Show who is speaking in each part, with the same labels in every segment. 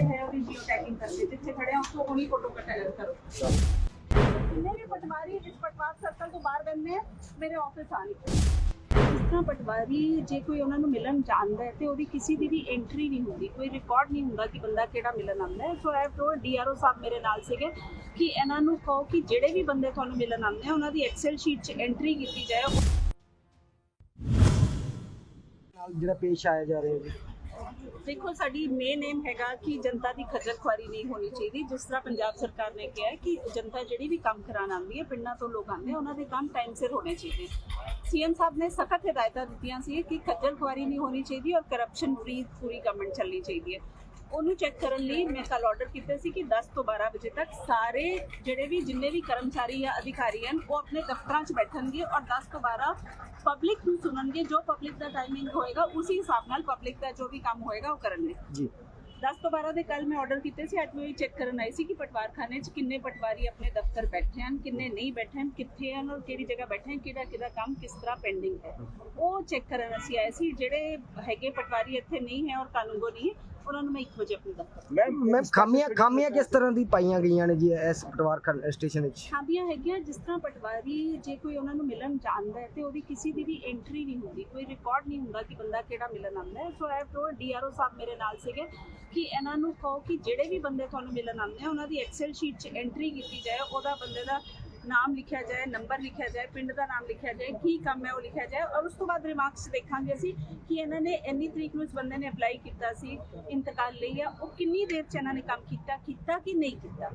Speaker 1: ਜਿੱਥੇ ਖੜੇ ਆ, ਉੱਥੋਂ ਉਹੀ ਫੋਟੋ ਕਟਾਇਆ ਕਰੋ। ਜਿੰਨੇ ਵੀ ਪਟਵਾਰੀ ਇਸ ਪਟਵਾਰ ਸਰਕਲ ਤੋਂ ਬਾਹਰ ਬੰਦੇ ਆ, ਮੇਰੇ ਆਫਿਸ ਆਣ ਇਸ ਤਰ੍ਹਾਂ ਪਟਵਾਰੀ ਜੇ ਕੋਈ ਉਹਨਾਂ ਨੂੰ ਮਿਲਣ ਜਾਣਦਾ ਹੈ ਤੇ ਉਹਦੀ ਕਿਸੇ ਦੀ ਵੀ ਐਂਟਰੀ ਨਹੀਂ ਹੁੰਦੀ, ਕੋਈ ਰਿਕਾਰਡ ਨਹੀਂ ਹੁੰਦਾ ਕਿ ਬੰਦਾ ਕਿਹੜਾ ਮਿਲਣ ਆਉਂਦਾ ਹੈ। So I have told DRO sahib ਮੇਰੇ ਨਾਲ ਸੀਗੇ ਕਿ ਇਹਨਾਂ ਨੂੰ ਕਹੋ ਕਿ ਜਿਹੜੇ ਵੀ ਬੰਦੇ ਤੁਹਾਨੂੰ ਮਿਲਣ ਆਉਂਦੇ ਆ, ਉਹਨਾਂ ਦੀ ਐਕਸਲ ਸ਼ੀਟ 'ਚ ਐਂਟਰੀ ਕੀਤੀ ਜਾਏ।
Speaker 2: ਨਾਲ ਜਿਹੜਾ ਪੇਸ਼ ਆਇਆ ਜਾ ਰਿਹਾ ਜੀ।
Speaker 1: ਦੇਖੋ, ਸਾਡੀ ਮੇਨ ਏਮ ਹੈਗਾ ਕਿ ਜਨਤਾ ਦੀ ਖੱਜਲ ਖੁਆਰੀ ਨਹੀਂ ਹੋਣੀ ਚਾਹੀਦੀ। ਜਿਸ ਤਰ੍ਹਾਂ ਪੰਜਾਬ ਸਰਕਾਰ ਨੇ ਕਿਹਾ ਕਿ ਜਨਤਾ ਜਿਹੜੀ ਵੀ ਕੰਮ ਕਰਾਉਣ ਆਉਂਦੀ ਹੈ, ਪਿੰਡਾਂ ਤੋਂ ਲੋਕ ਆਉਂਦੇ ਆ, ਉਹਨਾਂ ਦੇ ਕੰਮ ਟਾਈਮ ਸਿਰ ਹੋਣੇ ਚਾਹੀਦੇ। ਸੀਐਮ ਸਾਹਿਬ ਨੇ ਸਖਤ ਹਦਾਇਤਾਂ ਦਿੱਤੀਆਂ ਸੀ ਕਿ ਖੱਜਲ ਖੁਆਰੀ ਨਹੀਂ ਹੋਣੀ ਚਾਹੀਦੀ ਔਰ ਕਰਪਸ਼ਨ ਫਰੀ ਪੂਰੀ ਗਵਰਨਮੈਂਟ ਚੱਲਣੀ ਚਾਹੀਦੀ ਹੈ। ਉਹਨੂੰ ਚੈੱਕ ਕਰਨ ਲਈ ਮੈਂ ਕੱਲ ਆਰਡਰ ਕੀਤੇ ਸੀ ਕਿ 10 ਤੋਂ 12 ਵਜੇ ਤੱਕ ਸਾਰੇ ਜਿਹੜੇ ਵੀ ਜਿੰਨੇ ਵੀ ਕਰਮਚਾਰੀ ਜਾਂ ਅਧਿਕਾਰੀ ਹਨ ਉਹ ਆਪਣੇ ਦਫ਼ਤਰਾਂ 'ਚ ਬੈਠਣਗੇ ਔਰ 10 ਤੋਂ 12 ਪਬਲਿਕ ਨੂੰ ਸੁਣਨਗੇ। ਜੋ ਪਬਲਿਕ ਦਾ ਟਾਈਮਿੰਗ ਹੋਏਗਾ ਉਸੇ ਹਿਸਾਬ ਨਾਲ ਪਬਲਿਕ ਦਾ ਜੋ ਵੀ ਕੰਮ ਹੋਏਗਾ ਉਹ ਕਰਨਗੇ।
Speaker 2: ਜੀ।
Speaker 1: 10 ਤੋਂ 12 ਦੇ ਕੱਲ ਮੈਂ ਆਰਡਰ ਕੀਤੇ ਸੀ। ਅੱਜ ਮੈਂ ਵੀ ਚੈੱਕ ਕਰਨ ਆਈ ਸੀ ਕਿ ਪਟਵਾਰਖਾਨੇ 'ਚ ਕਿੰਨੇ ਪਟਵਾਰੀ ਆਪਣੇ ਦਫ਼ਤਰ ਬੈਠੇ ਹਨ ਕਿੰਨੇ ਨਹੀਂ ਬੈਠੇ ਹਨ ਕਿੱਥੇ ਹਨ ਔਰ ਕਿਹੜੀ ਜਗ੍ਹਾ ਬੈਠੇ ਹਨ ਕਿਹੜਾ ਕਿਹਦਾ ਕੰਮ ਕਿਸ ਤਰ੍ਹਾਂ ਪੈਂਡਿੰਗ ਹੈ। ਉਹ ਚੈੱਕ ਕਰਨ ਅਸੀਂ ਆਏ ਸੀ। ਜਿਹੜੇ ਹੈਗੇ ਪਟਵਾਰੀ ਇੱਥੇ ਨਹੀਂ ਹੈ ਔਰ ਕਾਨੂੰਗੋ ਨਹੀਂ ਉਹਨਾਂ ਨੂੰ ਮੈਂ 1 ਵਜੇ ਆਪਣੇ ਦਫ਼ਤਰ
Speaker 2: ਮੈਮ ਖਾਮੀਆਂ ਖਾਮੀਆਂ ਕਿਸ ਤਰ੍ਹਾਂ ਦੀ ਪਾਈਆਂ ਗਈਆਂ ਨੇ ਜੀ ਇਸ ਪਟਵਾਰ ਸਟੇਸ਼ਨ ਵਿੱਚ?
Speaker 1: ਖਾਬੀਆਂ ਹੈਗੀਆਂ ਜਿਸ ਤਰ੍ਹਾਂ ਪਟਵਾਰੀ ਜੇ ਕੋਈ ਉਹਨਾਂ ਨੂੰ ਮਿਲਣ ਜਾਣਦਾ ਹੈ ਤੇ ਉਹਦੀ ਕਿਸੇ ਦੀ ਵੀ ਐਂਟਰੀ ਨਹੀਂ ਹੁੰਦੀ। ਕੋਈ ਰਿਕਾਰਡ ਨਹੀਂ ਹੁੰਦਾ ਕਿ ਬੰਦਾ ਕਿਹੜਾ ਮਿਲਣ ਆਉਂਦਾ ਹੈ। So I have told DRO sahib ਮੇਰੇ ਨਾਲ ਸੀਗੇ ਕਿ ਇਹਨਾਂ ਨੂੰ ਕਹੋ ਕਿ ਜਿਹੜੇ ਵੀ ਬੰਦੇ ਤੁਹਾਨੂੰ ਮਿਲਣ ਆਉਂਦੇ ਆ ਉਹਨਾਂ ਦੀ ਐਕਸਲ ਸ਼ੀਟ 'ਚ ਐਂਟਰੀ ਕੀਤੀ ਜਾਏ ਉਹਦਾ ਬੰਦੇ ਦਾ ਨਾਮ ਲਿਖਿਆ ਜਾਏ ਨੰਬਰ ਲਿਖਿਆ ਜਾਏ, ਪਿੰਡ ਦਾ ਨਾਮ ਲਿਖਿਆ ਜਾਏ, ਕੀ ਕੰਮ ਹੈ ਉਹ ਲਿਖਿਆ ਜਾਏ ਔਰ ਉਸ ਤੋਂ ਬਾਅਦ ਰਿਮਾਰਕਸ ਦੇਖਾਂਗੇ ਅਸੀਂ ਕਿ ਇਹਨਾਂ ਨੇ ਇੰਨੀ ਤਰੀਕ ਨੂੰ ਇਸ ਬੰਦੇ ਨੇ ਅਪਲਾਈ ਕੀਤਾ ਸੀ, ਇੰਤਕਾਲ ਲਈ ਆ, ਉਹ ਕਿੰਨੀ ਦੇਰ 'ਚ ਇਹਨਾਂ ਨੇ ਕੰਮ ਕੀਤਾ ਕੀਤਾ ਕਿ ਨਹੀਂ ਕੀਤਾ।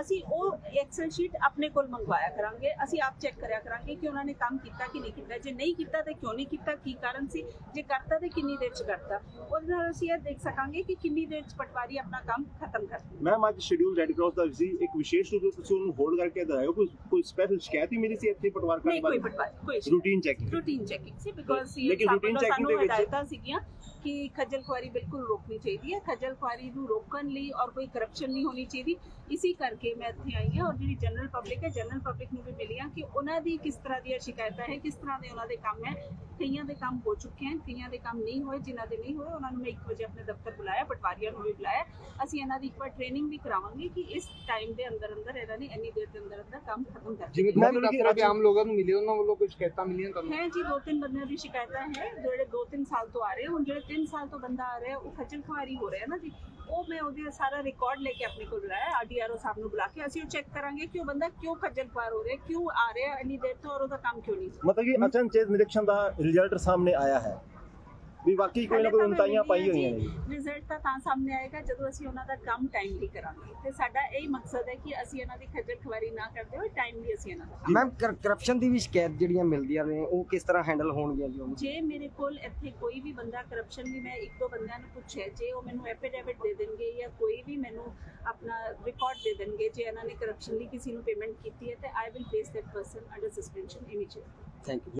Speaker 1: ਅਸੀਂ ਉਹ ਐਕਸਲ ਸ਼ੀਟ ਆਪਣੇ ਕੋਲ ਮੰਗਵਾਇਆ ਕਰਾਂਗੇ, ਅਸੀਂ ਆਪ ਚੈੱਕ ਕਰਿਆ ਕਰਾਂਗੇ ਕਿ ਉਹਨਾਂ ਨੇ ਕੰਮ ਕੀਤਾ ਕਿ ਨਹੀਂ ਕੀਤਾ। ਜੇ ਨਹੀਂ ਕੀਤਾ ਤੇ ਕਿਉਂ ਨਹੀਂ ਕੀਤਾ, ਕੀ ਕਾਰਨ ਸੀ, ਜੇ ਕਰਤਾ ਤੇ ਕਿੰਨੀ ਦੇਰ 'ਚ ਕਰਤਾ। ਉਹਦੇ ਨਾਲ ਅਸੀਂ ਇਹ ਦੇਖ ਸਕਾਂਗੇ ਕਿ ਕਿੰਨੀ ਦੇਰ 'ਚ ਪਟਵਾਰੀ ਆਪਣਾ ਕੰਮ ਖਤਮ ਕਰਦਾ
Speaker 3: ਮੈਮ ਅੱਜ ਸ਼ਡਿਊਲ ਰੈੱਡ ਕਰਾਸ ਦਾ ਸੀ, ਇੱਕ ਵਿਸ਼ੇਸ਼ ਰੂਪ ਵਿੱਚ ਉਹਨੂੰ ਹੋਲਡ ਕਰਕੇ ਦਿਖਾਇਓ ਕੋਈ ਕੋਈ ਸਪੈਸ਼ਲ ਸ਼ਿਕਾਇਤ ਹੀ ਮਿਲੀ ਸੀ ਇੱਥੇ ਪਟਵਾਰ
Speaker 1: ਨਹੀਂ ਕੋਈ
Speaker 3: ਬਾਰੇ
Speaker 1: ਪਟਵਾਰੀ ਕੋਈ
Speaker 3: ਰੂਟੀਨ ਚੈਕਿੰਗ
Speaker 1: ਰੂਟੀਨ ਚੈਕਿੰਗ ਸੀ ਬਿਕੋਜ਼ ਇਹ
Speaker 3: ਲੇਕਿਨ routine
Speaker 1: ਸਾਨੂੰ
Speaker 3: checking ਦੇ ਵਿੱਚ-
Speaker 1: ਹਦਾਇਤਾਂ ਸੀਗੀਆਂ ਕਿ ਖੱਜਲ ਖੁਆਰੀ ਬਿਲਕੁਲ ਰੋਕਣੀ ਚਾਹੀਦੀ ਹੈ। ਖੱਜਲ ਖੁਆਰੀ ਨੂੰ ਰੋਕਣ ਲਈ ਔਰ ਕੋਈ ਕਰਪਸ਼ਨ ਨਹੀਂ ਹੋਣੀ ਚਾਹੀਦੀ। ਇਸੇ ਕਰਕੇ ਮੈਂ ਇੱਥੇ ਆਈ ਹਾਂ ਔਰ ਜਿਹੜੀ ਜਨਰਲ ਪਬਲਿਕ ਹੈ ਜਨਰਲ ਪਬਲਿਕ ਨੂੰ ਵੀ ਮਿਲੀਆਂ ਕਿ ਉਹਨਾਂ ਦੀ ਕਿਸ ਤਰ੍ਹਾਂ ਦੀਆਂ ਸ਼ਿਕਾਇਤਾਂ ਹੈ ਕਿਸ ਤਰ੍ਹਾਂ ਦੇ ਉਹਨਾਂ ਦੇ ਕੰਮ ਹੈ। ਕਈਆਂ ਦੇ ਕੰਮ ਹੋ ਚੁੱਕੇ ਹਨ ਕਈਆਂ ਦੇ ਕੰਮ ਨਹੀਂ ਹੋਏ ਜਿਨ੍ਹਾਂ ਦੇ ਨਹੀਂ ਹੋਏ ਉਹਨਾਂ ਨੂੰ ਮੈਂ 1 ਵਜੇ ਆਪਣੇ ਦਫ਼ਤਰ ਬੁਲਾਇਆ ਪਟਵਾਰੀਆਂ ਨੂੰ ਵੀ ਬੁਲਾਇਆ। ਅਸੀਂ ਇਹਨਾਂ ਦੀ ਇੱਕ ਵਾਰ ਟ੍ਰੇਨਿੰਗ ਵੀ ਕਰਾਵਾਂਗੇ ਕਿ ਇਸ ਟਾਈਮ ਦੇ ਅੰਦਰ ਅੰਦਰ ਇਹਨਾਂ ਨੇ ਇੰਨੀ ਦੇਰ ਦੇ ਅੰਦਰ ਅੰਦਰ ਕੰਮ ਖਤਮ ਕਰ
Speaker 4: ਜਿਵੇਂ ਰਹੇ
Speaker 3: ਅੱਜ-
Speaker 4: ਕਿ ਆਮ ਲੋਕਾਂ ਨੂੰ ਮਿਲੇ ਉਹਨਾਂ ਵੱਲੋਂ ਕੁਝ ਸ਼ਿਕਾਇਤਾਂ ਮਿਲੀਆਂ ਤੁਹਾਨੂੰ?
Speaker 1: ਹੈ ਜੀ ਦੋ ਤਿੰਨ ਬੰਦਿਆਂ ਦੀ ਸ਼ਿਕਾਇਤਾਂ ਹੈ ਜਿਹੜੇ ਦੋ ਤਿੰਨ ਸਾਲ ਤੋਂ ਆ ਰਹੇ ਹੁਣ ਜਿਹੜੇ ਤਿੰਨ ਸਾਲ ਤੋਂ ਬੰਦਾ ਆ ਰਿਹਾ ਉਹ ਖੱਜਲ ਖੁਆਰੀ ਹੋ ਰਿਹਾ ਨਾ ਜੀ। ਉਹ ਮੈਂ ਉਹਦੇ ਸਾਰਾ ਰਿਕਾਰਡ ਲੈ ਕੇ ਆਪਣੇ ਕੋਲ ਬੁਲਾਇਆ ਆਰਡੀਆਰਓ ਸਾਹਿਬ ਨੂੰ ਬੁਲਾ ਕੇ। ਅਸੀਂ ਉਹ ਚੈੱਕ ਕਰਾਂਗੇ ਕਿ ਉਹ ਬੰਦਾ ਕਿਉਂ ਖੱਜਲ ਖੁਆਰ ਹੋ ਰਿਹਾ ਕਿਉਂ ਆ ਰਿਹਾ ਇੰਨੀ ਦੇਰ ਤੋਂ ਔਰ ਉਹਦਾ ਕੰਮ ਕਿਉਂ ਨਹੀਂ
Speaker 3: ਮਤਲਬ ਕਿ ਅਚਨਚੇਤ ਨਿਰੀਖਣ ਦਾ ਰਿਜ਼ਲਟ ਸਾਹਮਣੇ ਆਇਆ ਹੈ। ਵੀ ਵਾਕਈ ਕੋਈ ਨਾ ਕੋਈ ਉਨਤਾਈਆਂ ਪਾਈ ਹੋਈਆਂ ਨੇ।
Speaker 1: ਰਿਜ਼ਲਟ ਤਾਂ ਤਾਂ ਸਾਹਮਣੇ ਆਏਗਾ ਜਦੋਂ ਅਸੀਂ ਉਹਨਾਂ ਦਾ ਕੰਮ ਟਾਈਮਲੀ ਕਰਾਂਗੇ। ਤੇ ਸਾਡਾ ਇਹ ਮਕਸਦ ਹੈ ਕਿ ਅਸੀਂ ਇਹਨਾਂ ਦੀ ਖੱਜਲ ਖੁਆਰੀ ਨਾ ਕਰਦੇ ਹੋਏ ਟਾਈਮਲੀ ਅਸੀਂ ਇਹਨਾਂ ਦਾ
Speaker 2: ਮੈਮ ਕਰਪਸ਼ਨ ਦੀ ਵੀ ਸ਼ਿਕਾਇਤ ਜਿਹੜੀਆਂ ਮਿਲਦੀਆਂ ਨੇ ਉਹ ਕਿਸ ਤਰ੍ਹਾਂ ਹੈਂਡਲ ਹੋਣਗੀਆਂ ਜੀ ਉਹਨੂੰ?
Speaker 1: ਜੇ ਮੇਰੇ ਕੋਲ ਇੱਥੇ ਕੋਈ ਵੀ ਬੰਦਾ ਕਰਪਸ਼ਨ ਵੀ ਮੈਂ ਇੱਕ ਦੋ ਬੰਦਿਆਂ ਨੂੰ ਪੁੱਛਿਆ ਜੇ ਉਹ ਮੈਨੂੰ ਐਫੀਡੇਵਿਟ ਦੇ ਦੇਣਗੇ ਜਾਂ ਕੋਈ ਵੀ ਮੈਨੂੰ ਆਪਣਾ ਰਿਕਾਰਡ ਦੇ ਦੇਣਗੇ ਜੇ ਇਹਨਾਂ ਨੇ ਕਰਪਸ਼ਨ ਲਈ ਕਿਸੇ ਨੂੰ ਪੇਮੈਂਟ ਕੀਤੀ ਹੈ ਤੇ I will place that person under suspension immediately
Speaker 2: thank you